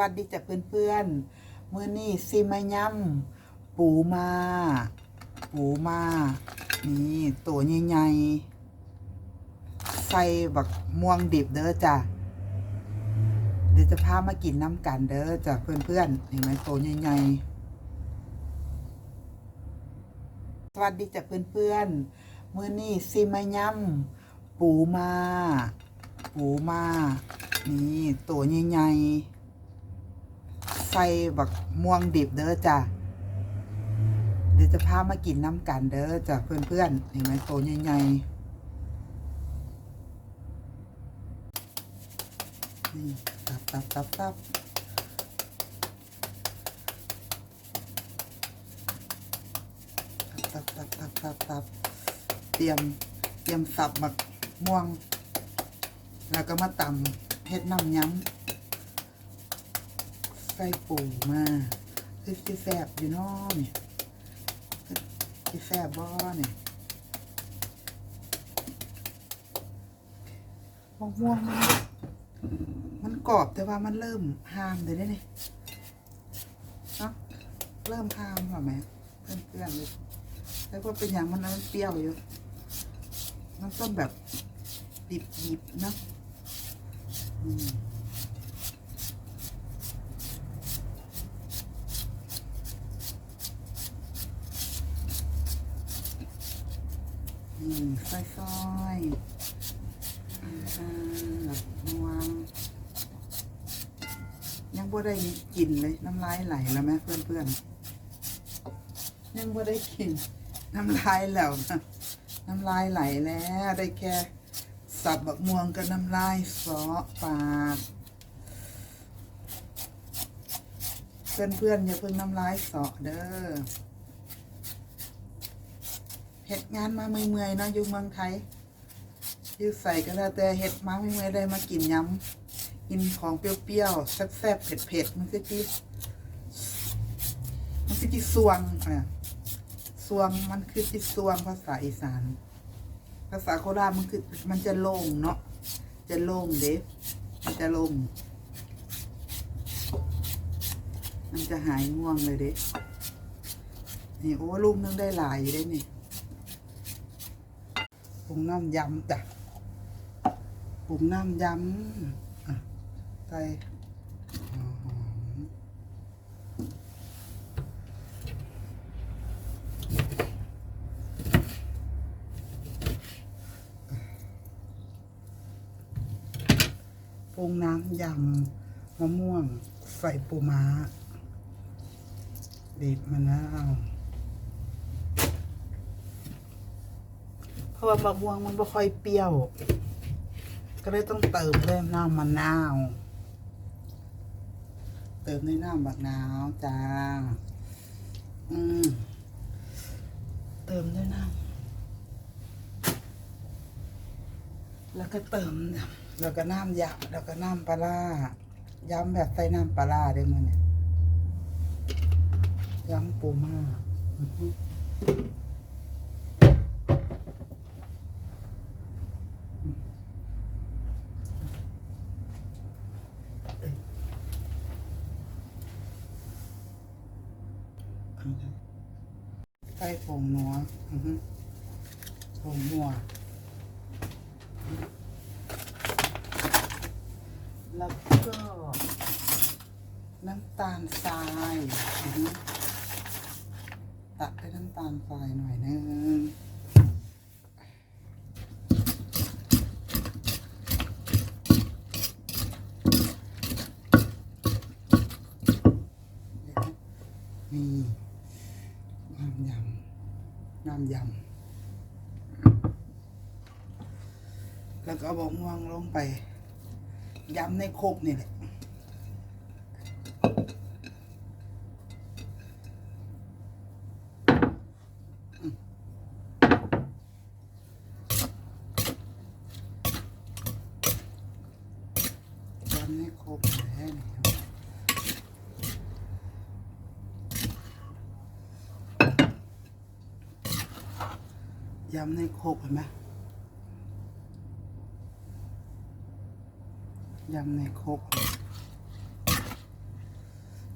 วัสดีจ้ะเพื่อนๆมื้อนี้ซิมายำปูมา ปูมา นี่ตัวใหญ่ๆใส่บักม่วงดิบเด้อจ้ะเดี๋ยวจะพามากินน้ำกันเด้อจ้ะเพื่อนๆเห็นไหมตัวใหญ่ๆสวัสดีจ้ะเพื่อนๆมื้อนี้ซิมายำปูมา ปูมา นี่ตัวใหญ่ๆ ส่บักม่วงดิบเด้อจ้ะเดี๋ยวจะพามากินน้ำกันเด้อจ้ะเพื่อนๆเห็นไหมโตใหญ่ๆนี่ตับตับตับตับตับตับตับตับตับเตรียมเตรียมสับบักม่วง แล้วก็มาตำเฮ็ดน้ำย้ำ ใส่ปูมาคือสิแซ่บอยู่น้อนี่ยสิแซ่บบ่เนี่ยมะม่วงมันมันกรอบแต่ว่ามันเริ่มหามเลยได้นี่เนาะเริ่มหามแล้วไหมเพื่อนๆเลยแล้วก็เป็นอย่างมันมันเปรี้ยวอยู่มันต้องแบบดิบๆเนาะอืม ค่อยๆอ่าแบบนวงยังบ่ได้กินเลย น้ำลายไหลแล้วไหมเพื่อนๆยังบ่ได้กิน น้ำลายแล้วนะน้ำลายไหลแล้วได้แค่สับบักม่วงกับน้ำลายซอปากเพื่อนๆอย่าเพิ่งน้ำลายสอเด้อ เฮ็ดงานมาเมื่อยๆเนาะอยู่เมืองไทยอยู่ใส่ก็แล้วแต่เฮ็ดมาเมื่อยๆได้มากินยำกินของเปรี้ยวๆแซ่บๆเผ็ดๆมันสิที่มันสิที่สวงอะสวงมันคือที่สวงภาษาอีสาน ภาษาโคราชมันคือมันจะโล่งเนาะจะโล่งเด็มันจะโล่งมันจะหายง่วงเลยเด็นี่โอ้ลูกนึงได้หลายอยู่ได้นี่ ปรุงน้ำยำจ้ะปรุงน้ำยำใส่ปรุงน้ำยำมะม่วงใส่ปูม้าบีบมะนาว เพราะว่ามะม่วงมันไม่ค่อยเปรี้ยว ก็เลยต้องเติมด้วยน้ำมะนาว เติมด้วยน้ำมะนาวจ้า อืม เติมด้วยน้ำแล้วก็เติม แล้วก็น้ำยำแล้วก็น้ำปลาร้ำแบบใส่น้ำปลาร้าได้มั้ยเนี่ยย้ำปูมาอื ใส่ผงนัวอือฮึผงนัว แล้วก็ น้ำตาลทรายอือฮึตัดด้วยน้ำตาลทรายหน่อยนึงนี่น้ำยำน้ำ ยำ แล้วก็เอาบกม่วงลงไปยำในโคกนี่แหละ ยำในโคกแท้นี่ครับ ยำในโคกเห็นไหมยำในโคก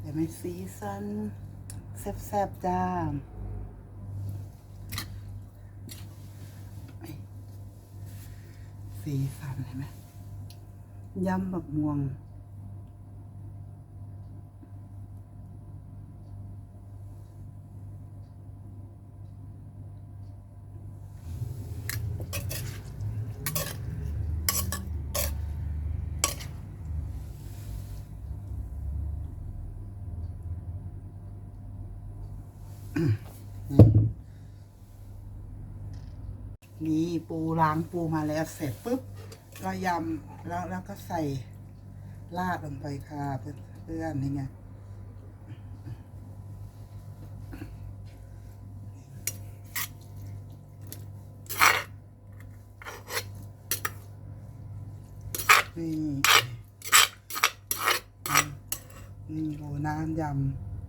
ห็นไหมสีสันแซ่บๆจ้าสีสันเห็นไหมยำแบบม่วง นี่ปูล้างปูมาแล้วเสร็จปุ๊บเรายำแล้วแล้วก็ใส่ลาดลงไปค่ะเพื่อนเพื่อนนี่ไงนี่ นี่โหน้ำย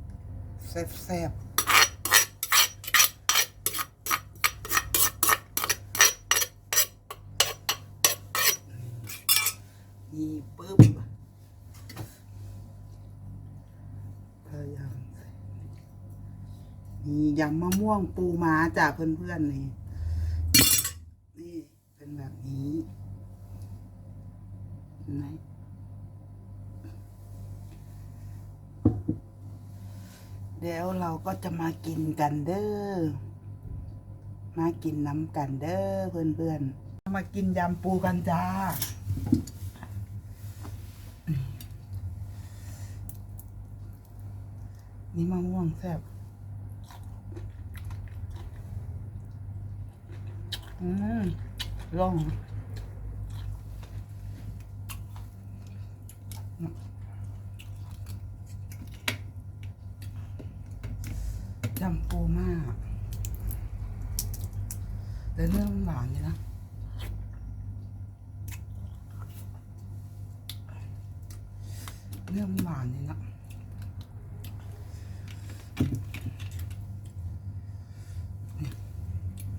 ำแซ่บๆ นี่ปึ๊บพยายามใส่นี่ ยำมะม่วงปูม้าจากเพื่อนๆนี่นี่เป็นแบบนี้เห็นไหมเดี๋ยวเราก็จะมากินกันเด้อ มากินน้ำกันเด้อเพื่อนๆ มากินยำปูกันจ้า นี่มะม่วงแซ่บ อืมลองจำปูมาก แต่เนื้อมันหวานอยู่นะ เนื้อมันหวานนี่นะ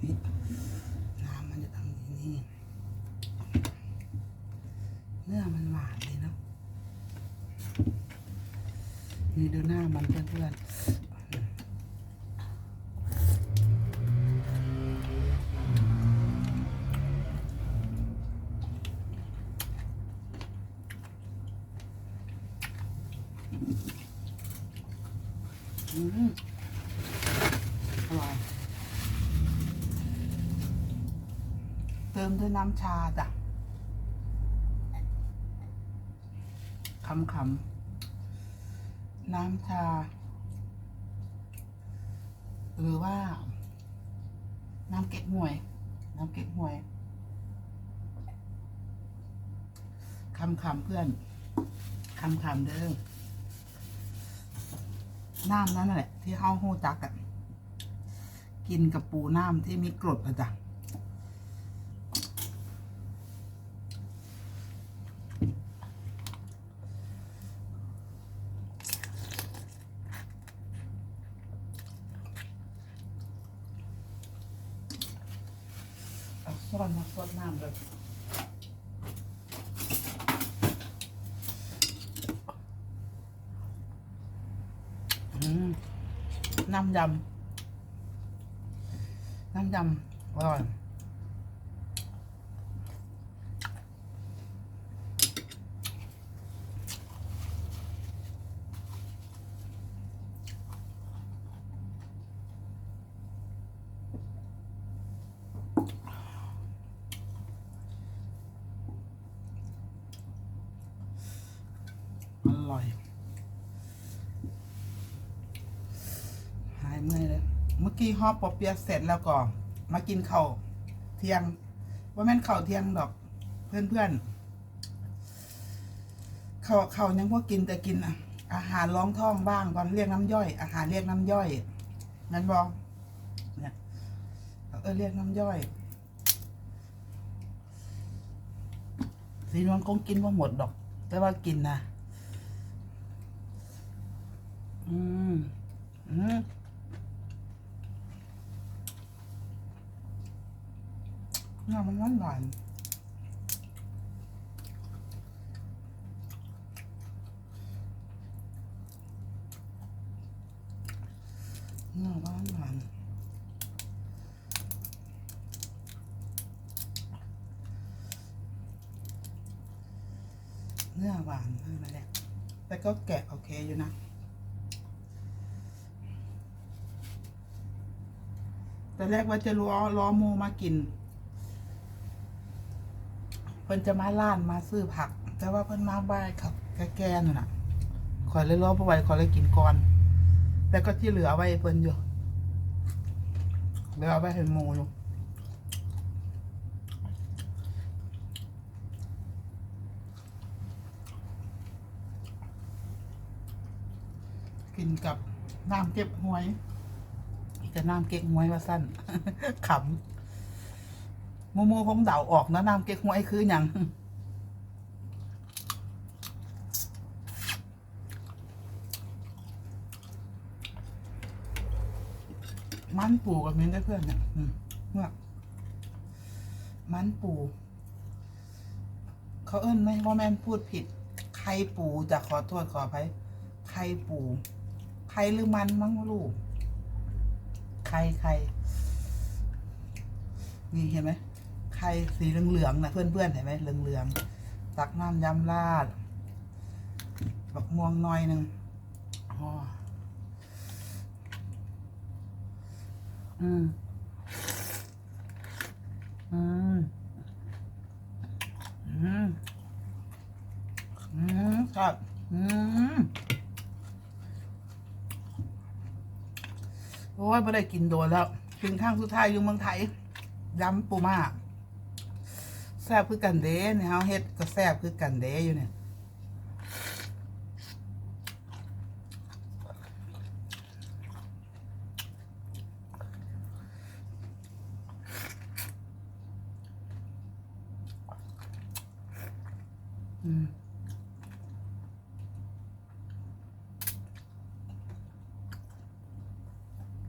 นี่น้ำมันจะทำอย่างนี้เนื้อมันหวานเลยเนาะ นี่ดูหน้ามันเพื่อนอร่อย เติมด้วยน้ำชาจ้ะคำคำๆ น้ำชา หรือว่า น้ำเก๊กฮวย น้ำเก๊กฮวยคำคำเพื่อนคำคำเด้อน้ำนั่นแหละที่เฮาหูจักอะกินกับปูน้ำที่มีกรดอะจ้ะ เอร่อนมาซดน้ำเลยอืมน้ำยำน้ำยำอร่อย อ ร่อย หายเมื่อยเลย เมื่อกี้ฮอปปอเปียเสร็จแล้วก็มากินข้าวเที่ยง ว่าแม่นข้าวเที่ยงดอก เพื่อนเพื่อนๆข้าวข้าวยังพวกกินแต่กินอะอาหารร้องท้องบ้างก่อนเรียกน้ำย่อย อาหารเรียกน้ำย่อยงั้นบอกเนี่ยเออเรียกน้ำย่อยสีนวลคงกินว่าหมดดอก แต่ว่ากินนะ อืม อืมเนื้อมันหวานหวานเนื้อหวานหวานเนื้อหวานนั่นแหละแต่ก็แกะโอเคอยู่นะ แต่แรกว่าจะรอรอโมมากินเพิ่นจะมาล้านมาซื้อผัก แต่ว่าเพิ่นมาบ่ายครับแก่ๆนั่นน่ะขอยเลยรอบ่ไหวขอยเลยกินก่อน แต่ก็ที่เหลือไว้เพิ่นอยู่เหลือไว้ให้โมอยู่กินกับน้ำเก็บหวย จะน้ำเก็กหวยว่าสั้นขำโมโมคงเดาออกนะน้ำเก็กหวยคืออย่างมันปูกับมิ้นได้เพื่อนเนี่ยอืมเนี่ยมันปูเขาเอิ้นไหมว่าแม่นพูดผิดไข่ปูจะขอโทษขออภัยไข่ปูไข่หรือมันมั้งลูก ไข่ไข่นี่เห็นไหมไข่สีเหลืองๆนะเพื่อนๆเห็นไหมเหลืองๆตักน้ำยำราดบักม่วงหน้อยหนึ่งอ๋ออืมอืมอืมอืมครับอืม อ้ยไม่ได้กินโดนแล้วกินข้างสุดท้ายอยู่เมืองไทยย้ำปูมาแซ่บคือกันเด้เนี่ยเฮาเฮ็ดก็แซ่บคือกันเด้อยู่เนี่ย อืม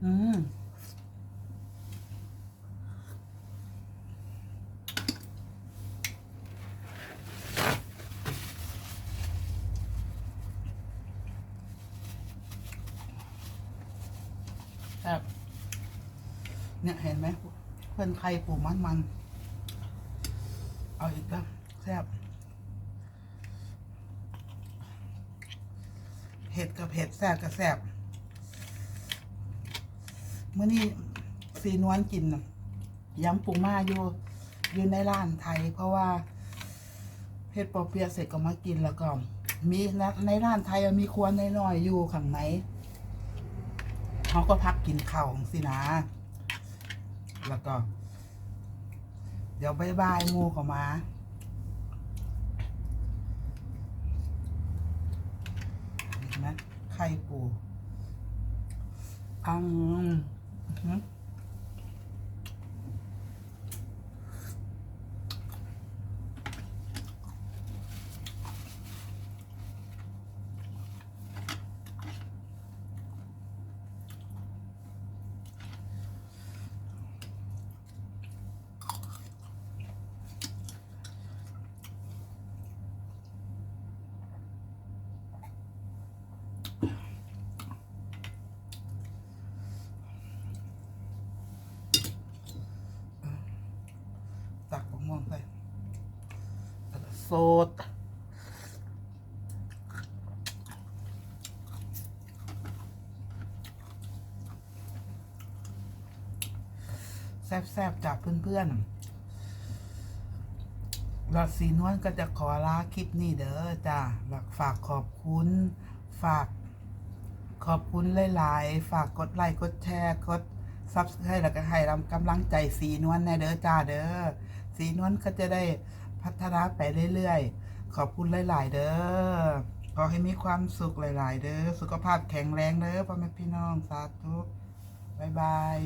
อืม ครับ เนี่ยเห็นไหม เพื่อนใครปลูกมันมัน เอาอีกแล้วแซ่บเห็ดกับเห็ดแซ่บกับแซ่บเมื่อนี้สีนวลกินน่ะยำปูม่าอยู่อยู่ในร้านไทย เพราะว่าเห็ดปอเปียะเสร็จก็มากินแล้วก็มีในร้านไทยมีครัวน้อยๆอยู่ข้างในเขาก็พักกินข้าวสินะ แล้วก็ เดี๋ยวบายบายงูเข้ามาเห็นไหมไข่ปูอังอื้อหือตักมะม่วงไปแล้วก็โซ ดแซ่บๆจากเพื่อนๆหลักสีนวลก็จะขอลาคลิปนี้เด้อจ้าหลักฝากขอบคุณ ฝากขอบคุณหลายๆ ฝากกดไลค์ กดแชร์ กดซับสไครต์แล้วก็ให้กำลังใจสีนวลในเด้อจ้าเด้อ สีนวลก็จะได้ พัฒนาไปเรื่อยๆ ขอบคุณหลายๆ เด้อ ขอให้มีความสุขหลายๆ เด้อ สุขภาพแข็งแรงเด้อพ่อแม่พี่น้องสาธุบ๊ายบาย